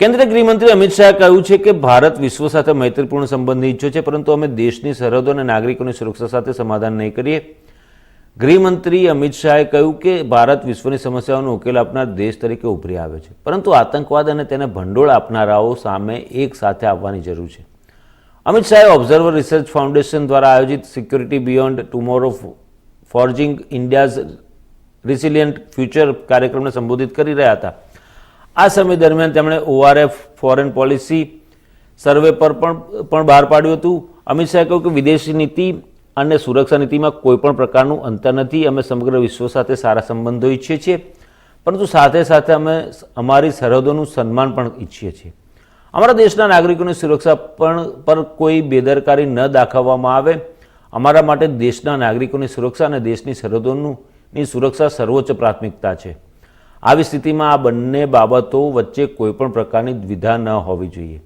કેન્દ્રીય ગૃહમંત્રી અમિત શાહે કહ્યું છે કે ભારત વિશ્વ સાથે મૈત્રીપૂર્ણ સંબંધ ઈચ્છે છે, પરંતુ અમે દેશની સરહદો અને નાગરિકોની સુરક્ષા સાથે સમાધાન નહીં કરીએ. ગૃહમંત્રી અમિત શાહે કહ્યું કે ભારત વિશ્વની સમસ્યાઓનો ઉકેલ આપનાર દેશ તરીકે ઉભરી આવે છે, પરંતુ આતંકવાદ અને તેને ભંડોળ આપનારાઓ સામે એક સાથે આવવાની જરૂર છે. અમિત શાહે ઓબ્ઝર્વર રિસર્ચ ફાઉન્ડેશન દ્વારા આયોજિત security beyond tomorrow forging India's resilient future કાર્યક્રમને સંબોધિત કરી રહ્યા હતા. આ સમય દરમિયાન તેમણે ઓઆરએફ ફોરેન પોલિસી સર્વે પર પણ પણ બહાર પાડ્યું હતું. અમિત શાહે કહ્યું કે વિદેશી નીતિ અને સુરક્ષા નીતિમાં કોઈ પણ પ્રકારનું અંતર નથી. અમે સમગ્ર વિશ્વ સાથે સારા સંબંધો ઈચ્છીએ છીએ. પરંતુ સાથે સાથે અમે અમારી સરહદોનું સન્માન પણ ઈચ્છીએ છીએ. અમારા દેશના નાગરિકોની સુરક્ષા પણ, પર કોઈ બેદરકારી ન દાખવવામાં આવે. અમારા માટે દેશના નાગરિકોની સુરક્ષા અને દેશની સરહદોનું સુરક્ષા સર્વોચ્ચ પ્રાથમિકતા છે. આવી સ્થિતિમાં આ બંને બાબતો વચ્ચે કોઈપણ પ્રકારની દ્વિધા ન હોવી જોઈએ.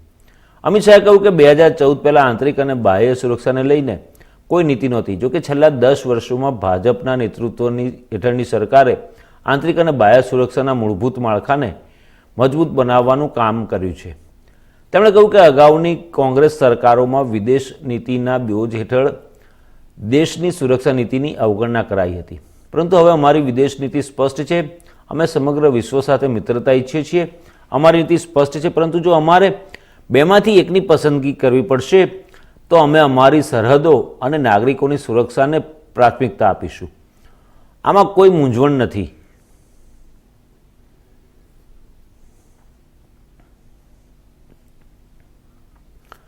અમિત શાહે કહ્યું કે બે હજાર ચૌદ પહેલાં આંતરિક અને બાહ્ય સુરક્ષાને લઈને કોઈ નીતિ નહોતી. જોકે છેલ્લા દસ વર્ષોમાં ભાજપના નેતૃત્વની હેઠળની સરકારે આંતરિક અને બાહ્ય સુરક્ષાના મૂળભૂત માળખાને મજબૂત બનાવવાનું કામ કર્યું છે. તેમણે કહ્યું કે અગાઉની કોંગ્રેસ સરકારોમાં વિદેશ નીતિના બોજ હેઠળ દેશની સુરક્ષા નીતિની અવગણના કરાઈ હતી. પરંતુ હવે અમારી વિદેશ નીતિ સ્પષ્ટ છે. અમે સમગ્ર વિશ્વ સાથે મિત્રતા ઈચ્છીએ છીએ. અમારી નીતિ સ્પષ્ટ છે, પરંતુ જો અમારે બેમાંથી એકની પસંદગી કરવી પડશે, તો અમે અમારી સરહદો અને નાગરિકોની સુરક્ષાને પ્રાથમિકતા આપીશું. આમાં કોઈ મૂંઝવણ નથી.